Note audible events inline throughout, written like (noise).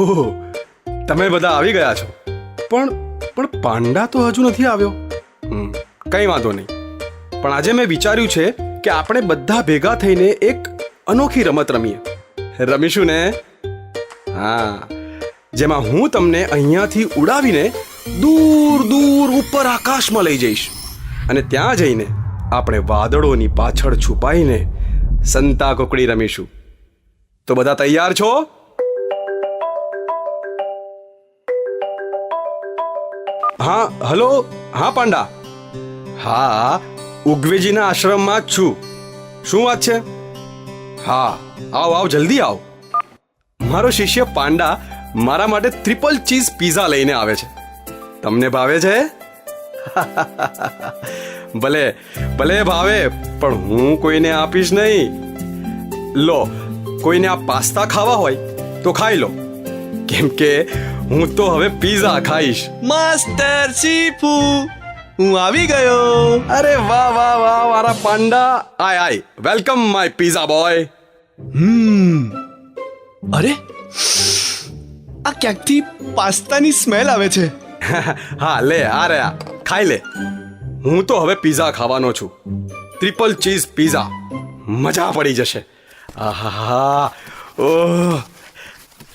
ઓહ, તમે બધા આવી ગયા છો. પણ પણ પાંડા તો હજુ નથી આવ્યો. કંઈ વાંધો નહીં. પણ આજે મેં વિચાર્યું છે કે આપણે બધા ભેગા થઈને એક અનોખી રમત રમીએ. રમીશું ને? હા. જેમાં હું તમને અહીંયાથી ઉડાવીને દૂર દૂર ઉપર આકાશમાં લઈ જઈશ. અને ત્યાં જઈને આપણે વાદળોની પાછળ છુપાઈને સંતા કોકડી રમીશું. તો બધા તૈયાર છો? હા, હલો? હા, પાંડા? હા, ઉગવેજીના આશ્રમમાં જ છું. શું વાત છે? હા, આવ આવ, જલ્દી આવ. મારો શિષ્ય પાંડા મારા માટે ટ્રિપલ ચીઝ પીઝા લઈને આવે છે. તમને ભાવે છે? (laughs) ભલે ભલે ભાવે, પણ હું કોઈને આપીશ નહીં. લો, કોઈને આ પાસ્તા ખાવા હોય તો ખાઈ લો. કેમ કે હું તો હવે પીઝા ખાઈશ. માસ્ટર શીફુ હું આવી ગયો. અરે વાહ વાહ વાહ મારા પાંડા. આય આય વેલકમ માય પીઝા બોય હમ. અરે આ ક્યાંકથી પાસ્તાની સ્મેલ આવે છે? (laughs) હા લે આ રે ખાઈ લે. હું તો હવે પીઝા ખાવાનો છું. ટ્રિપલ ચીઝ પીઝા મજા પડી જશે. આહા ઓહ.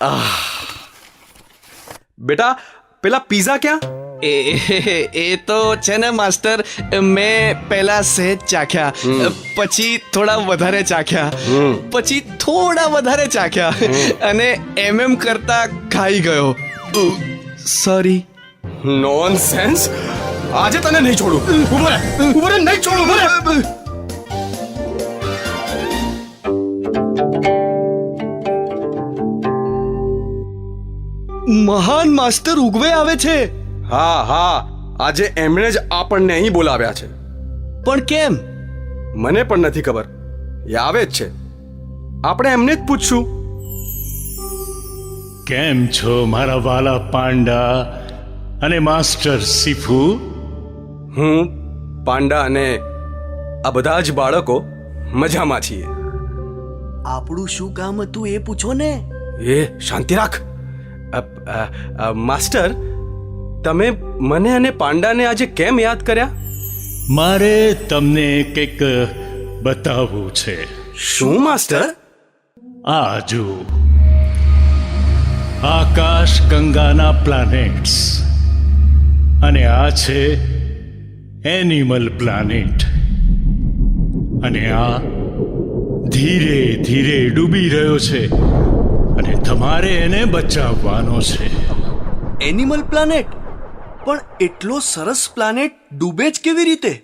આહ. બેટા પેલા પીઝા ક્યાં? એ એ તો છે ને માસ્ટર મેં પહેલા સહેજ ચાખ્યા. પછી થોડા વધારે ચાખ્યા. પછી થોડા વધારે ચાખ્યા. અને એમ એમ કરતા ખાઈ ગયો. સોરી નોન સેન્સ આજે તને નહીં છોડું. ઊભો રે ઊભો રે નહીં છોડું. ઊભો મહાન માસ્ટર ઉગવે આવે છે. હા હા આજે એમણે જ આપણને અહીં બોલાવ્યા છે. પણ કેમ? મને પણ નથી ખબર. એ આવે જ છે. આપણે એમને જ પૂછશું. કેમ છો મારા વાલા પાંડા અને માસ્ટર સિફુ? હું પાંડા અને આ બધા જ બાળકો મજામાં છીએ. આપણું શું કામ હતું એ પૂછો ને. એ શાંતિ રાખ. માસ્ટર તમે મને અને પાંડાને આજે કેમ યાદ કર્યા? મારે તમને કંઈક બતાવવું છે. શું માસ્ટર? આ જો આકાશ ગંગાના પ્લાનેટ્સ અને આ છે એનિમલ પ્લાનેટ અને આ ધીરે ધીરે ડૂબી રહ્યો છે. અને તમારે એને બચાવવાનો છે. એનિમલ પ્લાનેટ પણ એટલો સરસ પ્લાનેટ ડૂબે જ કેવી રીતે?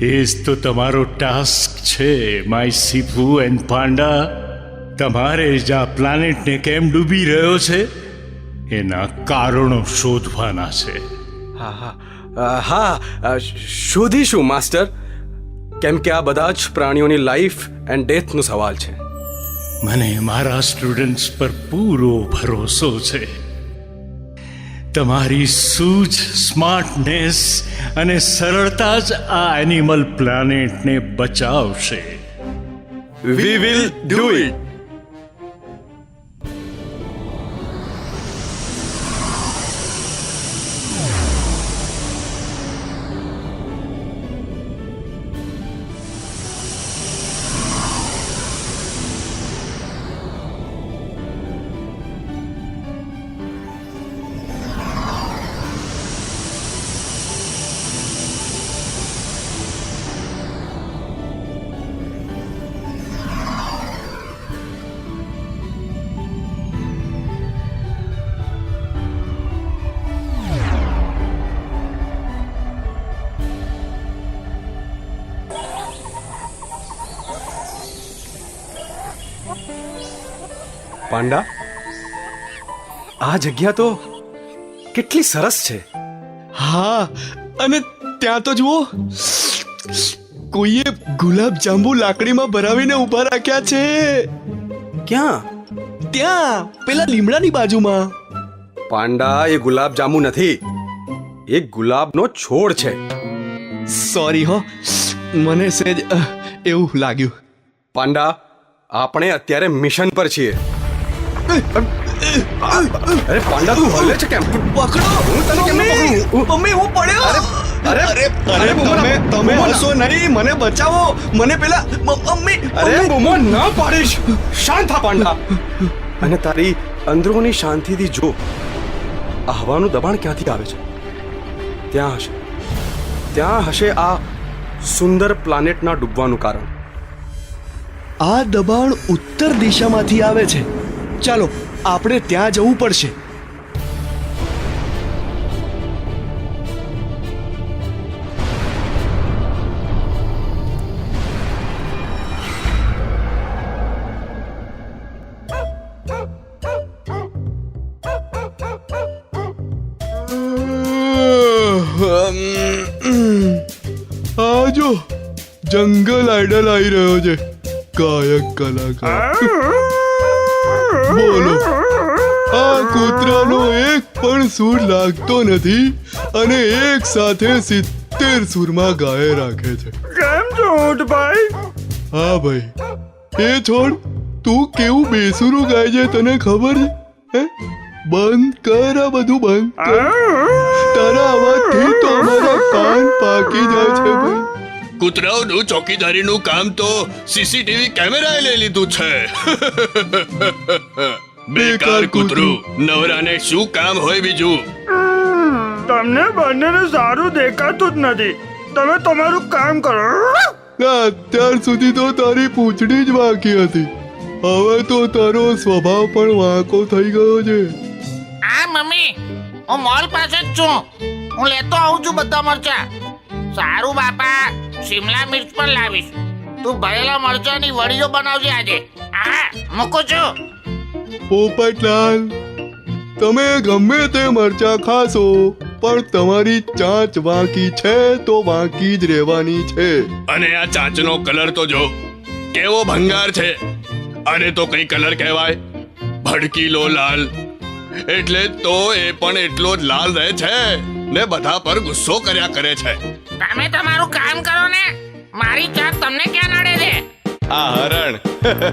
(laughs) એ જ તો તમારો ટાસ્ક છે માય સીફુ એન્ડ પાંડા. તમારે જ આ પ્લાનેટને કેમ ડૂબી રહ્યો છે? એના કારણો શોધવાના છે. હા હા. હા. શોધીશું માસ્ટર. કેમ કે આ બધા જ પ્રાણીઓની લાઈફ એન્ડ ડેથનો સવાલ છે. મને મારા સ્ટુડન્ટ્સ પર પૂરો ભરોસો છે. તમારી સૂઝ સ્માર્ટનેસ અને સરળતા જ આ એનિમલ પ્લાનેટને બચાવશે. We will do it panda આ જગ્યા તો કેટલી સરસ છે. હા અને ત્યાં તો જુઓ કોઈએ ગુલાબ જાંબુ લાકડીમાં ભરાવીને ઊભા રાખ્યા છે. ક્યાં? ત્યાં પેલા લીમડાની બાજુમાં. પાંડા એ ગુલાબ જાંબુ નથી. એ ગુલાબનો છોડ છે. સોરી હો મને સેજ એવું લાગ્યું. પાંડા આપણે અત્યારે મિશન પર છીએ. અરે પાંડા તું હલે છે કેમ? પકડો. હું તને કેમ પકડું? મમ્મી હું પડ્યો. અરે, અરે અરે, તમે તમે. હસો નહીં મને બચાવો. મને પેલા મમ્મી અરે. બૂમો ન પાડીશ. શાંત થા પાંડા. અને તારી અંદરોની શાંતિથી જો આ હવાનું દબાણ ક્યાંથી આવે છે? ત્યાં હશે. ત્યાં હશે આ સુંદર પ્લાનેટના ડૂબવાનું કારણ. આ દબાણ ઉત્તર દિશામાંથી આવે છે. ચાલો, આપણે ત્યાં જવું પડશે. આ જો, જંગલ આઈડલ આવી રહ્યો છે. ગાયક કલાકાર. બોલો. આ કૂતરાનો એક પણ સૂર લાગતો નથી અને એક સાથે સિત્તેર સૂરમાં ગાય રાખે છે. કેમ છો ઊંટભાઈ હા ભાઈ. એ છોડ તું કેવું બેસુરું ગાય છે તને ખબર છે? હે? બંધ કર આ બધું બંધ કર. તારા અવાજથી તો અમારા કાન પાકી જાય છે ભાઈ. કૂતરાઓનું ચોકીદારીનું કામ તો સીસીટીવી કેમેરાએ લઈ લીધું છે. (laughs) બેકાર કૂતરું. નવરાને શું કામ હોય બીજું? તમને બંનેને સારું દેખાતું જ નથી. તમે તમારું કામ કરો. અત્યાર સુધી તો તારી પૂંછડી જ બાકી હતી. હવે તો તારો સ્વભાવ પણ વાંકો થઈ ગયો છે. આ મમ્મી હું મોલ પાસે જ છું. હું લેતો આવું છું બધા મરચા. સારું બાપા. શિમલા મિર્ચ પણ લાવીશ. તું ભરેલા મરચાની વડીઓ બનાવજે આજે. આ મૂકું છું. પોપટલાલ તમે ગમે તે મરચા ખાશો પણ તમારી ચાંચ વાંકી છે તો વાંકી જ રહેવાની છે. અને આ ચાંચનો કલર તો જો કેવો ભંગાર છે. અને તો કઈ કલર કહેવાય ભડકીલો લાલ. એટલે તો એ પણ એટલો જ લાલ રહે છે. ને બધા પર ગુસ્સો કર્યા કરે છે. તમે તમારું કામ કરો ને. મારી ચાક તમને ક્યાં નડે છે? આ હરણ.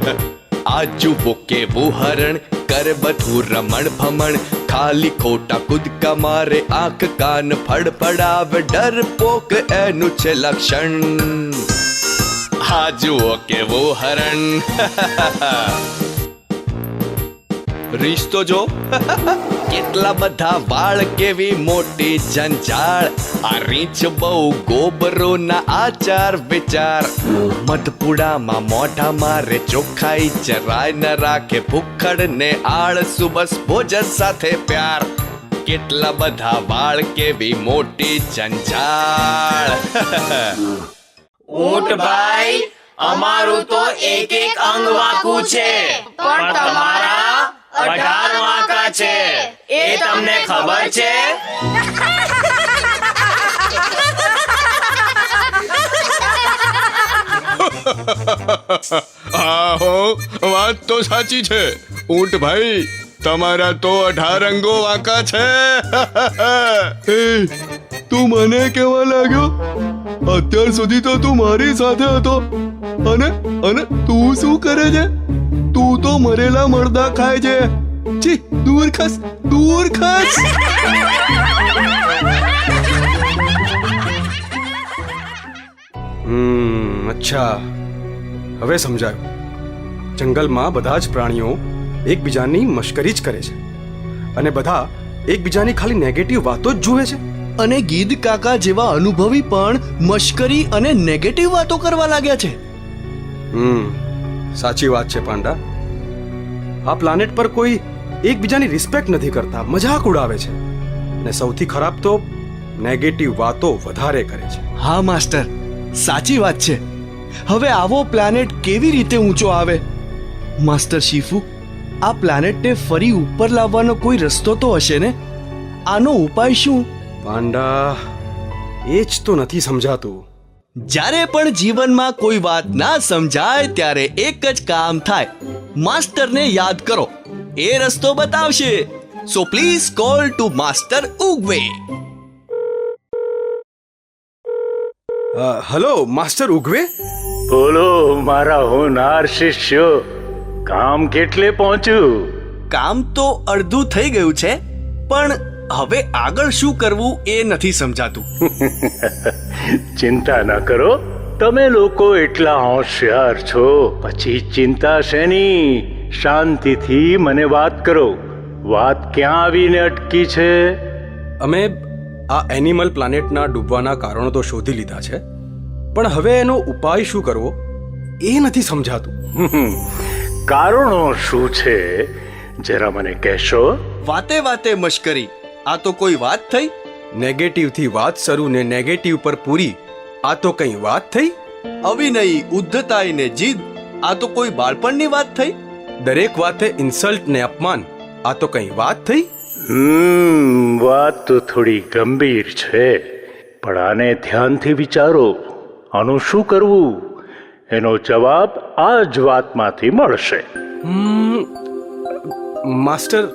(laughs) આજુ બોકે કેવું હરણ. કર બધું રમણ ભમણ. ખાલી ખોટા કુદકા મારે આંખ કાન ફડફડાવે ડર પોક એનું છે લક્ષણ. આ જુઓ કેવું હરણ. (laughs) રીસ તો જો. કેટલા બધા વાળ કેવી મોટી જંજાળ. આ રીંછ બહુ ગોબરો ના આચાર વિચાર. મધપુડામાં મોઢા મારે ચોખ્ખાઈ જરાય ન રાખે ભૂખડ ને આળસુ બસ ભોજન સાથે પ્યાર. કેટલા બધા વાળ કેવી મોટી જંજાળ. ઊંટભાઈ અમારું તો એક એક અંગ વાકું છે. પણ તમારા અઢાર વાંકા છે? એ તમને ખબર છે? આહો વાત તો સાચી છે. ઊંટ ભાઈ તમારા તો અઢાર અંગો વાંકા છે. તું મને કેવા લાગ્યો? અત્યાર સુધી તો તું મારી સાથે હતો. અને અને તું શું કરે છે? તું મરેલા મરદા ખાય છે. છી દૂર ખસ દૂર ખસ. હમ અચ્છા. હવે સમજાયું. જંગલમાં બધા જ પ્રાણીઓ એકબીજાની મશ્કરી જ કરે છે. અને બધા એકબીજાની ખાલી નેગેટિવ વાતો જ જુએ છે. અને ગીધ કાકા જેવા અનુભવી પણ મશ્કરી અને નેગેટિવ વાતો કરવા લાગ્યા છે. હમ સાચી વાત છે પાંડા. આ પ્લાનેટ પર કોઈ એકબીજાની રિસ્પેક્ટ નથી કરતા મજાક ઉડાવે છે. અને સૌથી ખરાબ તો નેગેટિવ વાતો વધારે કરે છે. હા માસ્ટર. સાચી વાત છે. હવે આવો પ્લાનેટ કેવી રીતે ઊંચો આવે? માસ્ટર શીફુ આ પ્લાનેટને ફરી ઉપર લાવવાનો કોઈ રસ્તો તો હશે ને? આનો ઉપાય શું? પાંડા એ જ તો નથી સમજાતું. જ્યારે પણ જીવનમાં કોઈ વાત ના સમજાય ત્યારે એક જ કામ થાય. માસ્ટરને યાદ કરો. એ રસ્તો બતાવશે. So please call to master Oogway hello master Oogway બોલો મારા હોનાર શિષ્યો કામ કેટલે પહોંચ્યું? કામ તો અડધું થઈ ગયું છે પણ હવે આગળ શું કરવું એ નથી સમજાતું. (laughs) ચિંતા ન કરો. તમે લોકો એટલા હોશિયાર છો. પછી ચિંતા શેની શાંતિથી મને વાત કરો. વાત ક્યાં આવીને અટકી છે? અમે આ એનિમલ પ્લાનેટના ડૂબવાના કારણો તો શોધી લીધા છે. પણ હવે એનો ઉપાય શું કરવો? એ નથી સમજાતું. કારણો શું છે? જરા મને કહેશો? વાતે વાતે મશ્કરી. આ તો કોઈ વાત થઈ? નેગેટિવથી વાત શરૂ ને નેગેટિવ પર પૂરી. આ તો કંઈ વાત થઈ? અવિનય ઉદ્ધતાઈ ને જીદ આ તો કોઈ બાળપણની વાત થઈ? દરેક વાતે ઇન્સલ્ટ ને અપમાન આ તો કંઈ વાત થઈ? હમ વાત તો થોડી ગંભીર છે પણ આને ધ્યાનથી વિચારો. આનું શું કરવું? એનો જવાબ આ જ વાતમાંથી મળશે. માસ્ટર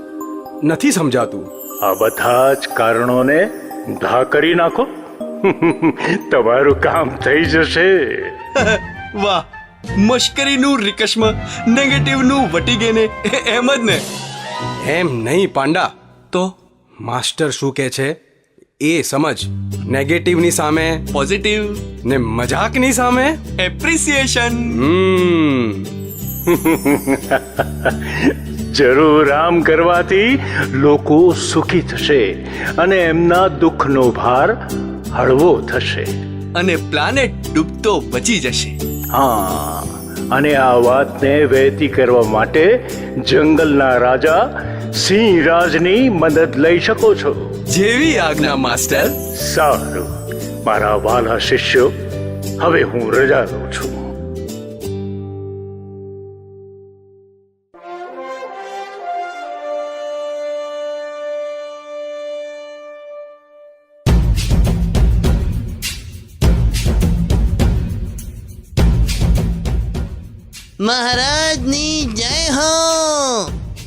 નથી સમજાતું. આ બધા જ કારણોને ઘા કરી નાખો. તમારું કામ થઈ જશે. (laughs) વાહ મશ્કરીનું રિકશ્મ નેગેટિવનું વટી ગેને એમ જ ને? એમ નહીં પાંડા. તો? માસ્ટર શું કહે છે? એ સમજ. નેગેટિવની સામે. પોઝિટિવ. ને મજાકની સામે. એપ્રિસિએશન. હમ. (laughs) જરૂર આમ કરવાથી લોકો સુખી થશે અને એમના દુઃખનો ભાર હળવો થશે. અને પ્લાનેટ ડૂબતો બચી જશે. હા અને આ વાતને વહેતી કરવા માટે જંગલના રાજા સિંહ રાજની મદદ લઈ શકો છો. જેવી આજ્ઞા માસ્ટર. સારું. મારા વાલા શિષ્યો હવે હું રજા લઉં છું. મહારાજની જય હો.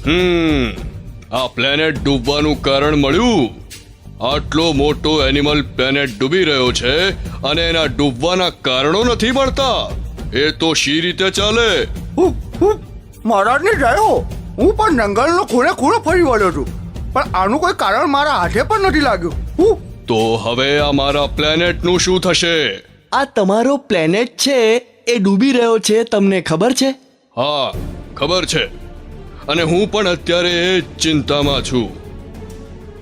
હમ આ પ્લેનેટ ડૂબવાનું કારણ મળ્યું. આટલો મોટો એનિમલ પ્લેનેટ ડૂબી રહ્યો છે અને એના ડૂબવાના કારણો નથી મળતા. એ તો શી રીતે ચાલે? મહારાજની જય હો. હું પણ જંગલનો ખૂણે ખૂણો ફરી વળ્યો છું. પણ આનું કોઈ કારણ મારા હાથે પણ નથી લાગ્યું. હું તો હવે આ મારા પ્લેનેટનું શું થશે? આ તમારો પ્લેનેટ છે એ ડૂબી રહ્યો છે તમને ખબર છે? હા ખબર છે. અને હું પણ અત્યારે એ ચિંતામાં છું.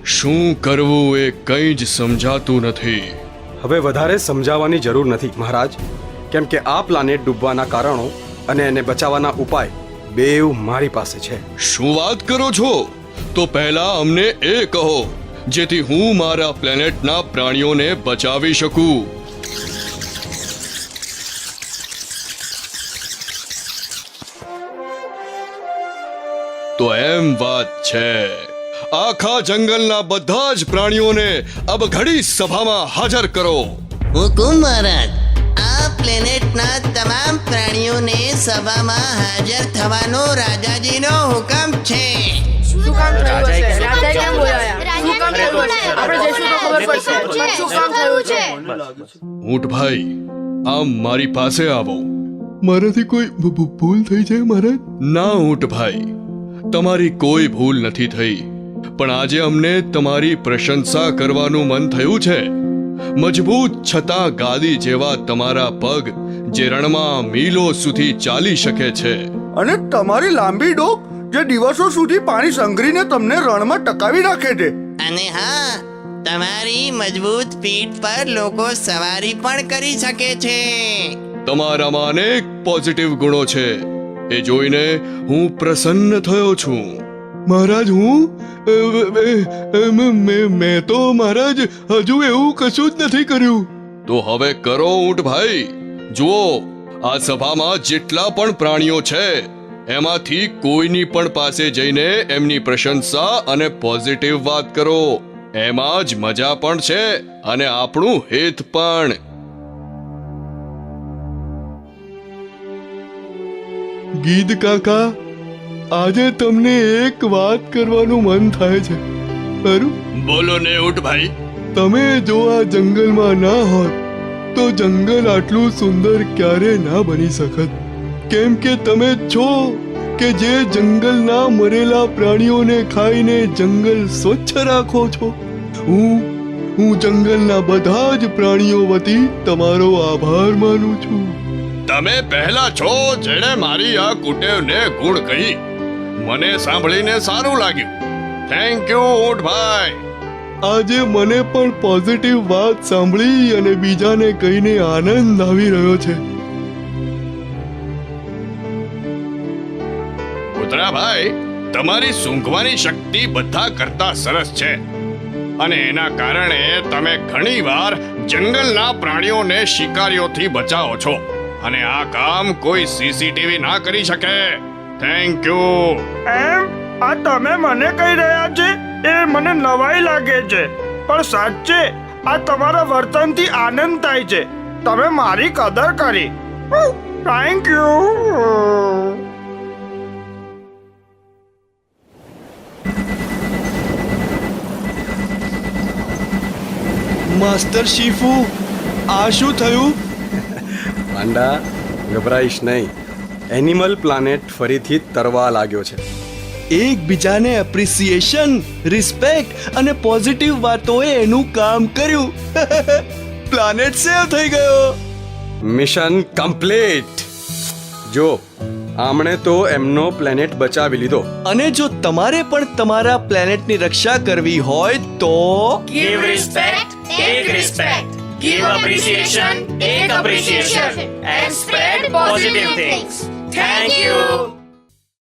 શું કરવું એ કંઈ જ સમજાતું નથી. હવે વધારે સમજાવવાની જરૂર નથી મહારાજ. કેમ કે આ પ્લાનેટ ડૂબવાના કારણો અને એને બચાવવાના ઉપાય બેવ મારી પાસે છે. શું વાત કરો છો? તો પહેલા અમને એ કહો જેથી હું મારા પ્લેનેટના પ્રાણીઓને બચાવી શકું. તો એમ વાત છે. આખા જંગલના બધા જ પ્રાણીઓને અબ ઘડી સભામાં હાજર કરો. હુકુમ મહારાજ આ પ્લેનેટના તમામ પ્રાણીઓને સભામાં હાજર થવાનો રાજાજીનો હુકમ છે. શું કામ થયું હશે? રાજાએ કેમ બોલાયા? શું કામ થયું? હશે આપણે જઈશું તો ખબર પડશે. શું કામ થયું છે? ઊંટભાઈ આમ મારી પાસે આવો. મારાથી કોઈ ભૂ- ભૂ- ભૂલ થઈ જાય મહારાજ? ના ઊંટભાઈ તમારી કોઈ ભૂલ નથી થઈ પણ આજે અમને તમારી પ્રશંસા કરવાનું મન થયું છે. મજબૂત છતાં ગાદી જેવા તમારા પગ જે રણમાં મીલો સુધી ચાલી શકે છે. અને તમારી લાંબી ડોક જે દિવસો સુધી પાણી સંઘરીને તમને રણમાં ટકાવી રાખે છે. અને હા તમારી મજબૂત પીઠ પર લોકો સવારી પણ કરી શકે છે. તમારામાં અનેક પોઝિટિવ ગુણો છે. એ જોઈને હું પ્રસન્ન થયો છું. મહારાજ, હું મે- તો મહારાજ હજુ એવું કશું જ નથી કર્યું. તો હવે કરો ઊંટભાઈ જુઓ, આ સભામાં જેટલા પણ પ્રાણીઓ છે, એમાંથી કોઈની પણ પાસે જઈને એમની પ્રશંસા અને પોઝિટિવ વાત કરો. એમાં જ મજા પણ છે અને આપણું હિત પણ. ગીધ કાકા આજે તમને એક વાત કરવાનું મન થાય છે. ખરું બોલો ને ભાઈ. તમે જો આ જંગલમાં ના હોત તો જંગલ આટલું સુંદર ક્યારે ના બની શકત? કેમ કે તમે છો કે જે જંગલના મરેલા પ્રાણીઓને ખાઈને જંગલ સ્વચ્છ રાખો છો. હું હું જંગલના બધા જ પ્રાણીઓ વતી તમારો આભાર માનું છું. તમે પહેલા છો જેણે મારી આ કુટેવને ગુણ કહી. મને સાંભળીને સારું લાગ્યું. થેન્ક યુ ઊંટભાઈ આજે મને પણ પોઝિટિવ વાત સાંભળી અને બીજાને કહીને આનંદ આવી રહ્યો છે. કૂતરાભાઈ તમારી સૂંઘવાની શક્તિ બધા કરતા સરસ છે. અને એના કારણે તમે ઘણીવાર જંગલના પ્રાણીઓને શિકારીઓથી બચાવો છો. અને આ કામ કોઈ સીસીટીવી ના કરી શકે. થેન્ક યુ એમ? આ તમે મને કહી રહ્યા છે? એ મને નવાઈ લાગે છે. પણ સાચે આ તમારા વર્તનથી આનંદ થાય છે. તમે મારી કદર કરી. થેન્ક યુ માસ્ટર શીફુ આ શું થયું? પાંડા ગભરાઈશ નહીં. એનિમલ પ્લાનેટ ફરીથી તરવા લાગ્યો છે. એકબીજાને એપ્રિસિએશન રિસ્પેક્ટ અને પોઝિટિવ વાતોએ એનું કામ કર્યું. (laughs) પ્લાનેટ સેવ થઈ ગયો. મિશન કમ્પ્લીટ જો, આમણે તો એમનો પ્લેનેટ બચાવી લીધો. અને જો તમારે પણ તમારા પ્લેનેટની રક્ષા કરવી હોય તો Give respect take respect. Give appreciation, take appreciation. And spread positive things. Thank you.